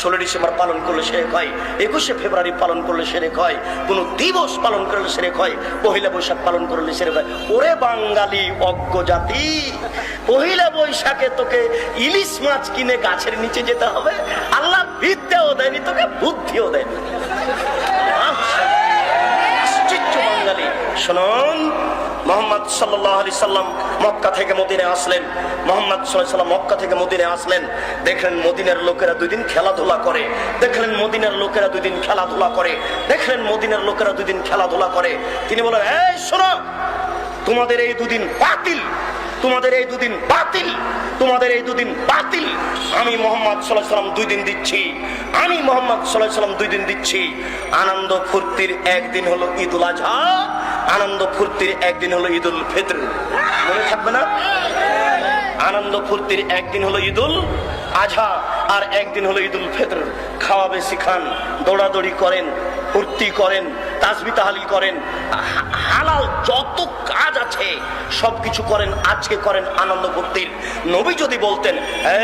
ষোলো ডিসেম্বর পালন করলে শেখ হয়, একুশে ফেব্রুয়ারি পালন করলে সেরেক হয়, কোনো দিবস পালন করলে সেরেক হয়, পহিলা বৈশাখ পালন করলে সেরেক হয়। ওরে বাঙালি অজ্ঞ জাতি, পহিলা বৈশাখে তোকে ইলিশ মাছ কিনে গাছের নিচে যেতে হবে, আল্লাহ বিদ্যাও দেয়নি, তোকে বুদ্ধিও দেয়নি। শুনুন, মোহাম্মদ সাল্লি সাল্লাম মক্কা থেকে মদিনে আসলেন। মোহাম্মদ সাল্লাম মক্কা থেকে মদিনে আসলেন। দেখলেন মদিনের লোকেরা দুই দিন খেলাধুলা করে। দেখলেন মদিনের লোকেরা দুই দিন খেলাধুলা করে। দেখলেন মদিনের লোকেরা দুই দিন খেলাধুলা করে। তিনি বলেন এই শোনো, তোমাদের এই দুদিন বাতিল। তোমাদের এই দুদিন বাতিল, তোমাদের এই দুদিন বাতিল। আমি মোহাম্মদ সাল্লাম দুই দিন দিচ্ছি। আমি মোহাম্মদ সাল্লাম দুই দিন দিচ্ছি। আনন্দ ফুর্তির একদিন হলো ঈদুল আজহা আনন্দ ফুর্তির একদিন হলো ঈদুল ফিতর। মনে থাকবে না? আনন্দ ফুর্তির একদিন হলো ঈদুল আজহা আর একদিন হলো ঈদুল ফিতর। খাওয়া বেশি খান দৌড়াদৌড়ি করেন, ফুর্তি করেন, তাসবি তাহালিল করেন। হালাল যত কাজ আছে সব কিছু করেন, আজকে করেন আনন্দ ফুর্তির নবী যদি বলতেন,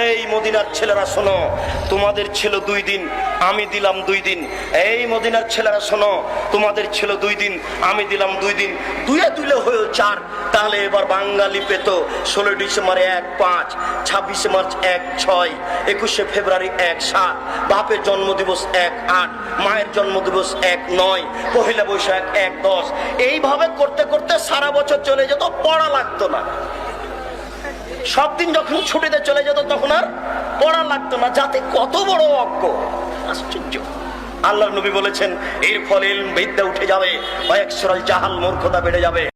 এই মদিনার ছেলেরা শোনো, তোমাদের ছিল দুই দিন, আমি দিলাম দুই দিন। এই মদিনার ছেলেরা শোনো, তোমাদের ছিল দুই দিন, আমি দিলাম দুই দিন। দুয়ে দুলে হয়েও চার তাহলে এবার বাঙালি পেত ষোলো ডিসেম্বর এক পাঁচ, ছাব্বিশে মার্চ এক ছয়, একুশে ফেব্রুয়ারি এক সাত, বাপের জন্মদিবস এক আট, মায়ের জন্মদিবস এক নয়, পহেলা বৈশাখ এক দশ। এইভাবে করতে করতে সারা বছর চলে যেত, পড়া লাগতো না। সব দিন যখন ছুটিতে চলে যেত, তখন আর পড়া লাগতো না। যাতে কত বড় অজ্ঞ। আশ্চর্য। আল্লাহ নবী বলেছেন, এর ফলে বিদ্যা উঠে যাবে, কয়েক সরল জাহাল মূর্খতা বেড়ে যাবে।